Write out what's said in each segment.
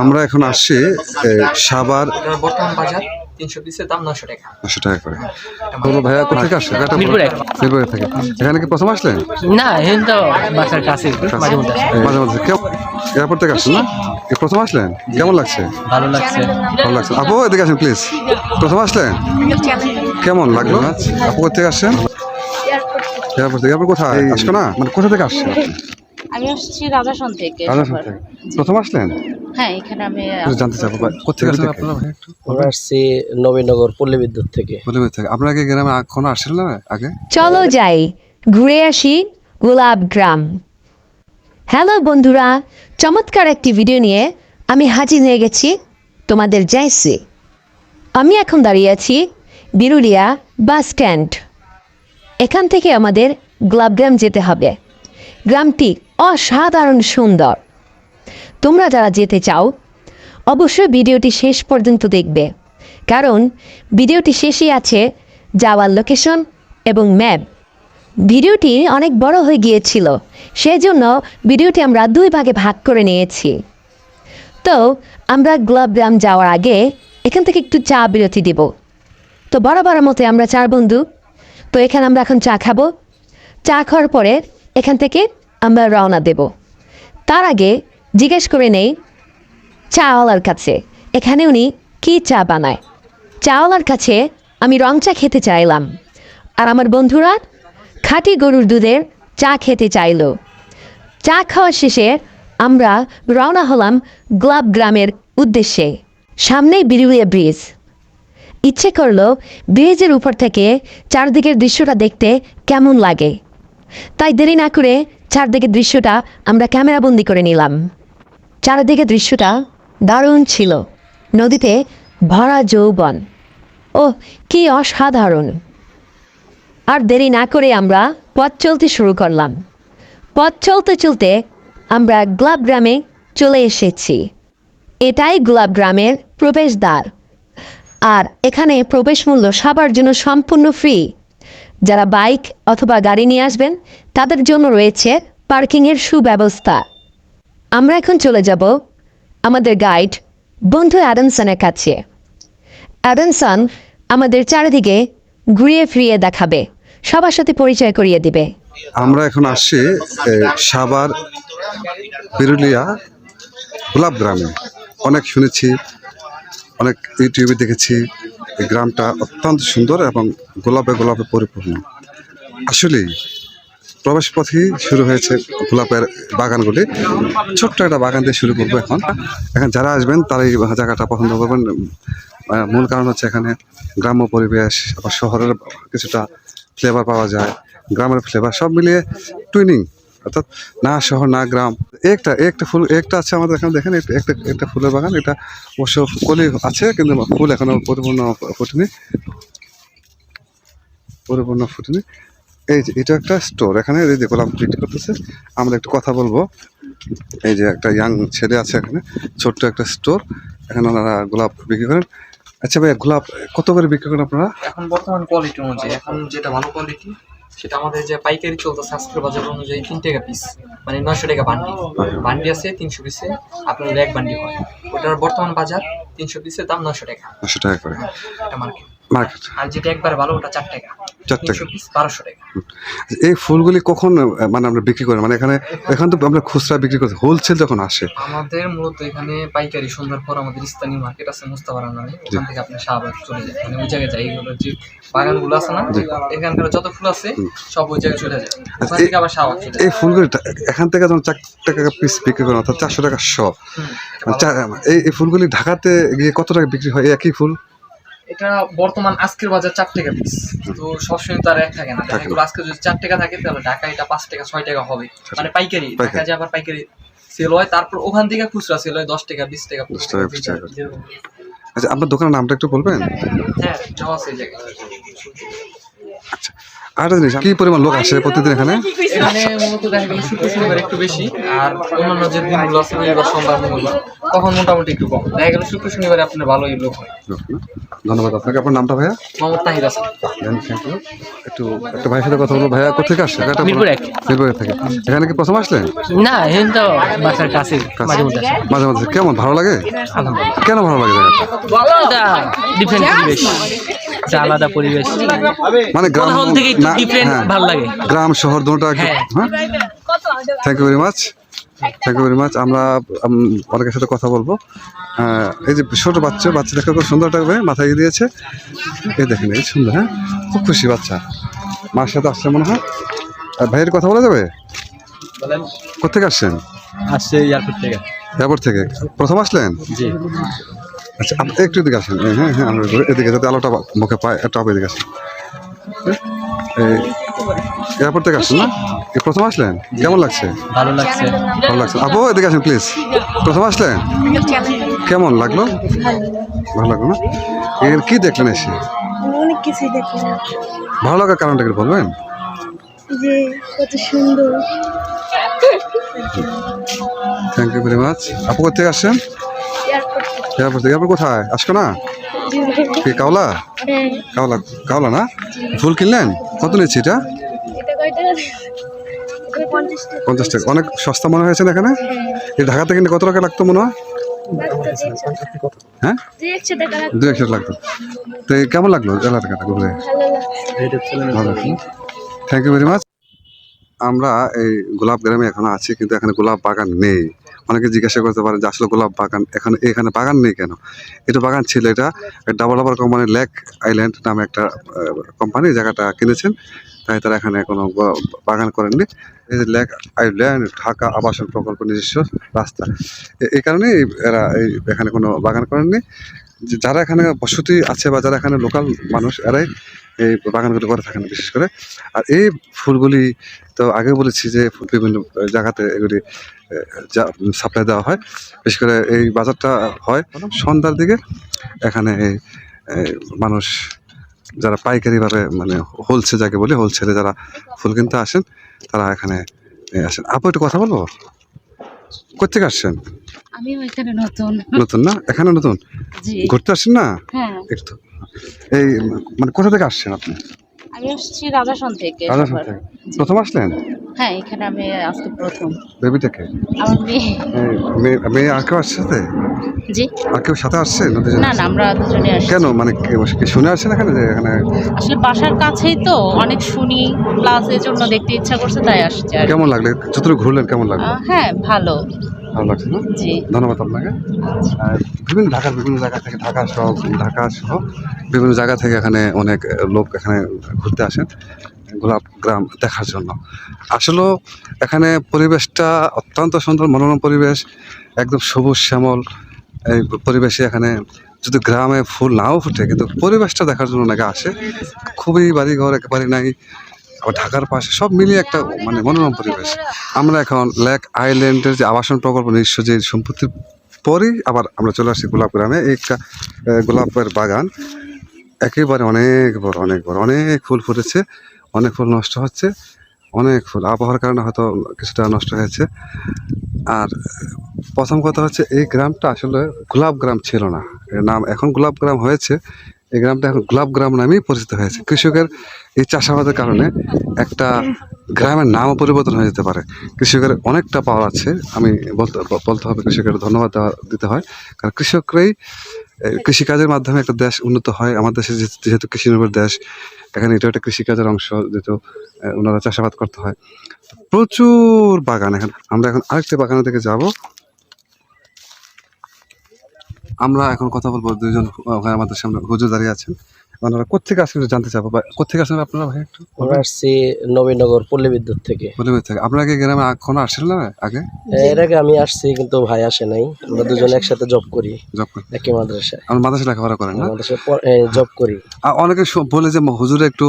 আমরা এখন আসছি সাবার বর্তমান বাজার তিনশো পিসের দাম নশো টাকা। নশো টাকা করে। বলো ভাইয়া মিরপুর। থেকে। এখানে কি প্রথম আসলেন? না এখন তো বাসার কাছে। মাঝে মধ্যে মাঝে এয়ারপোর্ট থেকে আসছেন না? প্রথম আসলেন? কেমন লাগছে? ভালো লাগছে। ভালো লাগছে। আপু এদিকে আসেন প্লিজ প্রথম আসলেন? কেমন লাগল? আপু কোথা থেকে আসছেন? এয়ারপোর্ট থেকে। এয়ারপোর্ট কোথায়? আসছো না? মানে কোথা থেকে আসছেন আমি আসছি রাজাসন থেকে রাজস্থান থেকে। প্রথম আসলেন? হ্যাঁ এখানে আমি জানতে চাবো কোথা থেকে আসলেন আপনারা ভাই একটু আমরা আসছি নবীনগর পল্লী বিদ্যুৎ থেকে। বলে থেকে। আপনারা কি গ্রামে এখনও আসছিলেন না আগে? চলো যাই ঘুরে আসি গোলাপ গ্রাম। হ্যালো বন্ধুরা চমৎকার একটি ভিডিও নিয়ে আমি হাজির হয়ে গেছি তোমাদের জাইসে আমি এখন দাঁড়িয়ে আছি বিরুলিয়া বাস স্ট্যান্ড। এখান থেকে আমাদের গোলাপগ্রাম যেতে হবে। গ্রামটি অসাধারণ সুন্দর। তোমরা যারা যেতে চাও, অবশ্যই ভিডিওটি শেষ পর্যন্ত দেখবে, কারণ ভিডিওটি শেষে আছে যাওয়ার লোকেশন এবং ম্যাপ ভিডিওটি অনেক বড় হয়ে গিয়েছিল, সেজন্য ভিডিওটি আমরা দুই ভাগে ভাগ করে নিয়েছি। তো, আমরা গ্লাবগ্রাম যাওয়ার আগে এখান থেকে একটু চা বিরতি দেব। তো বরাবরের মতে আমরা চার বন্ধু, তো এখানে আমরা এখন চা খাব। চা খাওয়ার পরে এখান থেকে আমরা রওনা দেব। তার আগে জিজ্ঞেস করে নেই চাওয়ালার কাছে, এখানে উনি কী চা বানায়? চাওয়ালার কাছে আমি রং চা খেতে চাইলাম, আর আমার বন্ধুরা খাঁটি গরুর দুধের চা খেতে চাইলো। চা খাওয়া শেষে আমরা রওনা হলাম গ্লাব গ্রামের উদ্দেশ্যে, সামনেই বিরুলিয়া ব্রিজ। ইচ্ছে করল ব্রিজের উপর থেকে চারদিকের দৃশ্যটা দেখতে কেমন লাগে। তাই দেরি না করে চারদিকে দৃশ্যটা আমরা ক্যামেরাবন্দি করে নিলাম। চারদিকে দৃশ্যটা দারুণ ছিল। নদীতে ভরা যৌবন। ও কি অসাধারণ। আর দেরি না করে আমরা পথ চলতে শুরু করলাম। পথ চলতে চলতে আমরা গোলাপ গ্রামে চলে এসেছি। এটাই গোলাপ গ্রামের প্রবেশদ্বার। আর এখানে প্রবেশ মূল্য সবার জন্য সম্পূর্ণ ফ্রি। যারা বাইক অথবা গাড়ি নিয়ে আসবেন, তাদের জন্য রয়েছে পার্কিংয়ের সুব্যবস্থা। আমরা এখন চলে যাব আমাদের গাইড বন্ধু অ্যাডামসনের কাছে। অ্যাডামসন আমাদের চারিদিকে ঘুরিয়ে ফিরিয়ে দেখাবে। সবার সাথে পরিচয় করিয়ে দিবে। আমরা এখন আসছি সাবার বিরুলিয়া গোলাপ গ্রামে। অনেক শুনেছি, অনেক ইউটিউবে দেখেছি এই গ্রামটা অত্যন্ত সুন্দর এবং গোলাপে গোলাপে পরিপূর্ণ। আসলেই প্রবেশ পথেই শুরু হয়েছে গোলাপের বাগানগুলি। ছোট্ট একটা বাগান দিয়ে শুরু করব এখন। এখন যারা আসবেন, তারাই জায়গাটা পছন্দ করবেন। মূল কারণ হচ্ছে এখানে গ্রাম্য পরিবেশ, আবার শহরের কিছুটা ফ্লেভার পাওয়া যায়। গ্রামের ফ্লেভার সব মিলিয়ে টুইনিং। অর্থাৎ না শহর, না গ্রাম। একটা একটা ফুল, একটা আছে আমাদের এখানে, দেখেন একটা একটা ফুলের বাগান। এটা অবশ্য কলি আছে, কিন্তু ফুল এখনও পরিপূর্ণ ফুটেনি। পরিপূর্ণ ফুটেনি। এই যে, এটা একটা স্টোর। এখানে এই যে, গোলাপ বিক্রি করতেছে। আমরা একটু কথা বলব। এই যে, একটা ইয়াং ছেলে আছে এখানে, ছোট্ট একটা স্টোর। এখানে ওনারা গোলাপ বিক্রি করেন। আচ্ছা ভাইয়া, গোলাপ কত করে বিক্রি করেন আপনারা? এখন বর্তমান কোয়ালিটি অনুযায়ী, এখন যেটা ভালো কোয়ালিটি সেটা আমাদের যে পাইকারি চলতেছে আজকের বাজার অনুযায়ী তিন টাকা পিস মানে নয়শো টাকা বান্ডি। বান্ডি আছে তিনশো পিসে আপনার এক বান্ডি হয়। ওটার বর্তমান বাজার তিনশো পিসের দাম নয়শো টাকা। নশো টাকা করে। এটা মার্কেট মার্কেট। আর যেটা একবার ভালো ওটা চার টাকা। চার টাকা। বারোশো টাকা। এই ফুলগুলি কখন মানে আমরা বিক্রি করি? মানে এখানে এখানে তো আমরা খুচরা বিক্রি করতে হোলসেল যখন আসে। আমাদের মূলত এখানে পাইকারি সন্ধ্যার পর আমাদের স্থানীয় মার্কেট আছে মুস্তাবারা নামে। ওখান থেকে আপনি শাহবাগ চলে যায়। মানে ওই জায়গায় যায়। এইগুলো যে বাগানগুলো আছে না এখানকার যত ফুল আছে সব ওই জায়গায় চলে যায়। ওখান এই- থেকে আবার শাহবাগ চলে এই ফুলগুলি এখান থেকে যখন চার টাকা পিস বিক্রি করেন অর্থাৎ চারশো টাকা শ। মানে এই ফুলগুলি ঢাকাতে গিয়ে কত টাকা বিক্রি হয়? একই ফুল? এটা বর্তমান আজকের বাজার চার টাকা পিস তো সবসময় তো আর এক থাকে না। এগুলো আজকে যদি চার টাকা থাকে তাহলে ঢাকা এটা পাঁচ টাকা ছয় টাকা হবে। মানে পাইকারি। ঢাকা যে আবার পাইকারি সেল হয় তারপর ওখান থেকে খুচরা সেল হয় দশ টাকা বিশ টাকা 10 টাকা, 20 টাকা। আচ্ছা আপনার দোকানের নামটা একটু বলবেন? হ্যাঁ আছে এই জায়গায়। আচ্ছা। আরেকটা জিনিস কি পরিমাণ লোক আসে প্রতিদিন এখানে? এখানে মূলত দেখা গেল শুক্র শনিবার একটু বেশি আর অন্যান্য যে দিনগুলো আছে রবিবার সোমবার মঙ্গলবার তখন মোটামুটি একটু কম। দেখা গেল শুক্র শনিবারে আপনার ভালোই লোক হয়। ধন্যবাদ আপনাকে। আপনার নামটা ভাইয়া? মোহাম্মদ তাহির হাসান একটু একটা ভাইয়ের সাথে কথা বলব। ভাইয়া কোথেকে আসছে? মিরপুর থেকে। এখানে কি প্রথম আসলেন? না হেন তো বাসার কাছে মাঝে মধ্যে মাঝে কেমন ভালো লাগে? কেন ভালো লাগে জায়গাটা? ডিফারেন্ট পরিবেশ। এটা আলাদা পরিবেশ। মানে গ্রাম থেকে একটু না, হ্যাঁ, ভালো লাগে। গ্রাম শহর একটু- হ্যাঁ। Thank you very much thank you very much আমরা অনেকের সাথে কথা বলব। এই যে ছোট বাচ্চা বাচ্চা দেখে খুব সুন্দর একটা মাথায় দিয়েছে। এই দেখেন এই সুন্দর হ্যাঁ। খুব খুশি বাচ্চা। মার সাথে আসছে মনে হয়। আর ভাইয়ের কথা বলা যাবে? কোথেকে আসছেন? আসছে এয়ারপোর্ট থেকে। এয়ারপোর্ট থেকে। প্রথম আসলেন? জি। আচ্ছা আপনি একটু এদিকে আসেন। হ্যাঁ হ্যাঁ আমরা এদিকে যাতে আলোটা মুখে পায় একটু আপনি এদিকে আসেন। এই এয়ারপোর্ট থেকে আসছেন না? প্রথম আসলেন? কেমন লাগছে? ভালো লাগছে। ভালো লাগছে। আপু এদিকে আসেন প্লিজ প্রথম আসলেন? কেমন লাগল? ভালো লাগল না? এর কি দেখলেন এসে? অনেক কিছুই দেখলাম। ভালো লাগার কারণটা কি বলবেন? যে কত সুন্দর। থ্যাংক ইউ ভেরি মাচ আপু কোথেকে আসছেন এয়ারপোর্ট থেকে। এয়ারপোর্ট কোথায়? আসছো না? কি, কাওলা? কাওলা কাওলা না? ফুল কিনলেন? কত নিচ্ছি এটা? পঞ্চাশ টাকা। অনেক সস্তা মনে হয়েছে এখানে? এই ঢাকাতে কিনলে কত টাকা লাগতো মনে হয়। হ্যাঁ? দু একশো লাগতো। তো কেমন লাগল ঘুরে? ভালো থ্যাংক ইউ ভেরি মাচ আমরা এই গোলাপ গ্রামে এখনও আছি, কিন্তু এখানে গোলাপ বাগান নেই। অনেকে জিজ্ঞাসা করতে পারে যে আসলে গোলাপ বাগান এখানে এখানে বাগান নেই কেন? এটা বাগান ছিল, এটা double double company lake island নামে একটা কোম্পানি, জায়গাটা কিনেছেন, তাই তারা এখানে কোনো বাগান করেননি। এই যে লেক আইল্যান্ড, ঢাকা আবাসন প্রকল্প নিজস্ব রাস্তা। এই কারণেই এরা এই, এখানে কোনো বাগান করেননি। যারা এখানে বসতি আছে বা যারা এখানে লোকাল মানুষ, এরাই এই বাগানগুলো করে থাকেন বিশেষ করে। আর এই ফুলগুলি তো আগে বলেছি যে বিভিন্ন জায়গাতে এগুলি সাপ্লাই দেওয়া হয়। বিশেষ করে এই বাজারটা হয় সন্ধ্যার দিকে। এখানে মানুষ যারা পাইকারিভাবে মানে হোলসেল যাকে বলি হোলসেলে যারা ফুল কিনতে আসেন, তারা এখানে আসেন। আপু, একটু কথা বলব? কোথেকে আসছেন? আমি এখানে নতুন। নতুন না? এখানে নতুন? জি। ঘুরতে আসছেন না? হ্যাঁ। একটু এই মানে কোথা থেকে আসছেন আপনি? আমি আসছি রাজাসন থেকে রাজাসন থেকে। প্রথম আসলেন? হ্যাঁ এখানে আমি আজকে প্রথম। বেবি থেকে? আমার মেয়ে মেয়ে আর কেউ আসছে সাথে? জি। আর কেউ সাথে আসছে নদী না না আমরা দুজনে আসছি। কেন? মানে কে- শুনে এখানে যে এখানে? আসলে বাসার কাছেই তো অনেক শুনি প্লাস এর জন্য দেখতে ইচ্ছা করছে তাই আসছে আর কেমন লাগল? যতটুকু ঘুরলেন কেমন লাগল? হ্যাঁ ভালো। ভালো লাগছে না? জি। ধন্যবাদ আপনাকে। আর বিভিন্ন ঢাকার বিভিন্ন জায়গা থেকে ঢাকা সহ ঢাকা সহ বিভিন্ন জায়গা থেকে এখানে অনেক লোক এখানে ঘুরতে আসেন গোলাপ গ্রাম দেখার জন্য। আসলেও এখানে পরিবেশটা অত্যন্ত সুন্দর মনোরম পরিবেশ একদম সবুজ শ্যামল। এই পরিবেশে এখানে যদি গ্রামে ফুল নাও ফুটে, কিন্তু পরিবেশটা দেখার জন্য অনেকে আসে। খুবই বাড়িঘর একেবারে নাই, আবার ঢাকার পাশে সব মিলিয়ে একটা মানে মনোরম পরিবেশ। আমরা এখন লেক আইল্যান্ডের যে আবাসন প্রকল্প নিজস্ব যে সম্পত্তির পরেই আবার আমরা চলে আসছি গোলাপ গ্রামে। একটা গোলাপের বাগান। একেবারে অনেক বড় অনেক বড়, অনেক ফুল ফুটেছে, অনেক ফুল নষ্ট হচ্ছে। অনেক ফুল আবহাওয়ার কারণে হয়তো কিছুটা নষ্ট হয়েছে। আর প্রথম কথা হচ্ছে, এই গ্রামটা আসলে গোলাপ গ্রাম ছিল না। এর নাম এখন গোলাপ গ্রাম হয়েছে। এই গ্রামটা এখন গোলাপ গ্রাম নামেই পরিচিত হয়েছে। কৃষকের এই চাষাবাদের কারণে একটা গ্রামের নামও পরিবর্তন হয়ে যেতে পারে। কৃষকের অনেকটা পাওয়ার আছে। আমি বলতে বলতে হবে কৃষকের ধন্যবাদ দিতে হয়। কারণ কৃষকরাই কৃষিকাজের মাধ্যমে একটা দেশ উন্নত হয়। আমার দেশে যেহেতু- যেহেতু কৃষি নির্ভর দেশ, এখানে এটা একটা কৃষিকাজের অংশ, যেহেতু ওনারা চাষাবাদ করতে হয়। প্রচুর বাগান এখন। আমরা এখন আরেকটা বাগানের দিকে যাব। আমরা এখন কথা বলব দুইজন ভাই আমাদের সামনে হুজুর দাঁড়িয়ে আছেন। ওনারা কোথেকে আসলে জানতে চাবো কোথেকে আসেন আপনারা ভাই একটু আমরা আসছি নবীনগর পল্লী বিদ্যুৎ থেকে। বলে থেকে। আপনারা কি গ্রামে এখনও আসেন না আগে? এর আগে আমি আসছি কিন্তু ভাই আসে নাই। আমরা দুজন একসাথে জব করি জব করি একই মাদ্রাসায়। আমরা মাদ্রাসা লেখাপড়া করেন না? আমাদের জব করি। অনেকে বলে যে হুজুরে একটু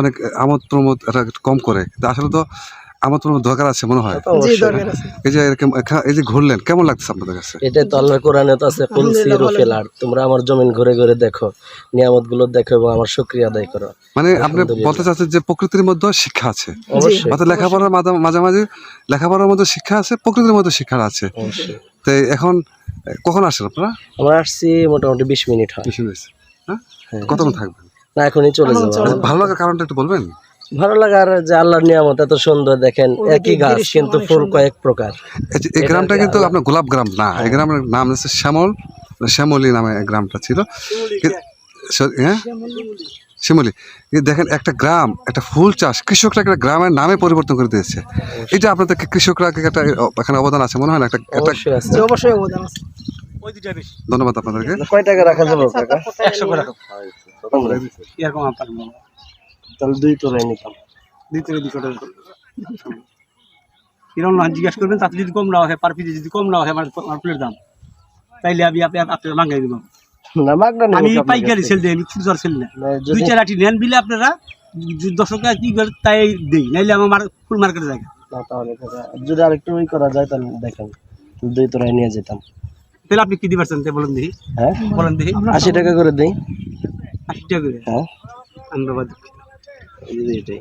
অনেক আমোদ প্রমোদ এটা কম করে। আসলে তো আমার তো দরকার আছে মনে হয়? এই যে এরকম এই যে ঘুরলেন কেমন লাগছে আপনাদের কাছে? এটাই তো আল্লাহর কোরআনে তো আছে কুল সিরু ফিল তোমরা আমার জমিন ঘুরে ঘুরে দেখো নিয়ামতগুলো দেখো এবং আমার শুকরিয়া আদায় করো। মানে আপনি বলতে চাচ্ছেন যে প্রকৃতির মধ্যে শিক্ষা আছে। অবশ্যই। অর্থাৎ লেখাপড়ার মাঝা- মাঝামাঝি লেখাপড়ার মধ্যে শিক্ষা আছে প্রকৃতির মধ্যে শিক্ষা আছে। তো এখন কখন আসেন আপনারা? আমরা আসছি মোটামুটি বিশ মিনিট হয়। বেশি হয়েছে হ্যাঁ? হ্যাঁ। কতক্ষণ থাকবেন? না এখনই চলে যাব। আচ্ছা, ভালো লাগার কারণটা একটু বলবেন? ভালো লাগার যে আল্লাহর নিয়ামত এত সুন্দর দেখেন একই গাছ কিন্তু ফুল কয়েক প্রকার। এই গ্রামটা কিন্তু আপনার গোলাপ গ্রাম না এই গ্রামের নাম হচ্ছে শ্যামল শ্যামলী নামে এই গ্রামটা ছিল। হ্যাঁ শ্যামলী এই দেখেন একটা গ্রাম একটা ফুল চাষ কৃষকরা একটা গ্রামের নামে পরিবর্তন করে দিয়েছে। এটা আপনাদের কৃষকরা কি একটা এখানে অবদান আছে মনে হয় না? একটা একটা অবশ্যই আছে। ধন্যবাদ আপনাদেরকে। কয় টাকা রাখা যাবে কাকা? একশো করে রাখো এরকম আপনার তাহলে দুই তোলাই নিতাম। দ্বিতীয় দুশো টাকা এরকম না জিজ্ঞাসা করবেন তাতে যদি কম নেওয়া হয় পার পিসে যদি কম নেওয়া হয় আমার আমার দাম। তাইলে আমি আপনি আপনার মাঙ্গাই দিব। না আমি পাইকারি? সেল দিই আমি খুচরা সেল না। না, দুই চার আটি নেন বিলে আপনারা যদি দর্শক কি করে তাই দেই নাইলে আমার মার- ফুল মার্কেটে যায়। না তাহলে যদি আরেকটু ওই করা যায় তাহলে দেখেন দুই তোলাই নিয়ে যেতাম। তাহলে আপনি কি দিবেন তাই বলেন দেখি। হ্যাঁ? বলেন দেখি। আশি টাকা করে দিই। আশি টাকা করে? হ্যাঁ। আমরা এটাই।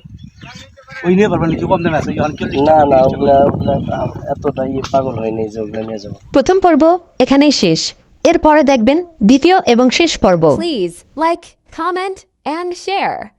ওই নিয়ে পারবেন কিছু কম দামে আছে না না ওগুলা ওগুলা এতটা ইয়ে পাগল হয়নি যে ওগুলা নিয়ে যাব। প্রথম পর্ব এখানেই শেষ। এরপরে দেখবেন দ্বিতীয় এবং শেষ পর্ব। Please like comment and share.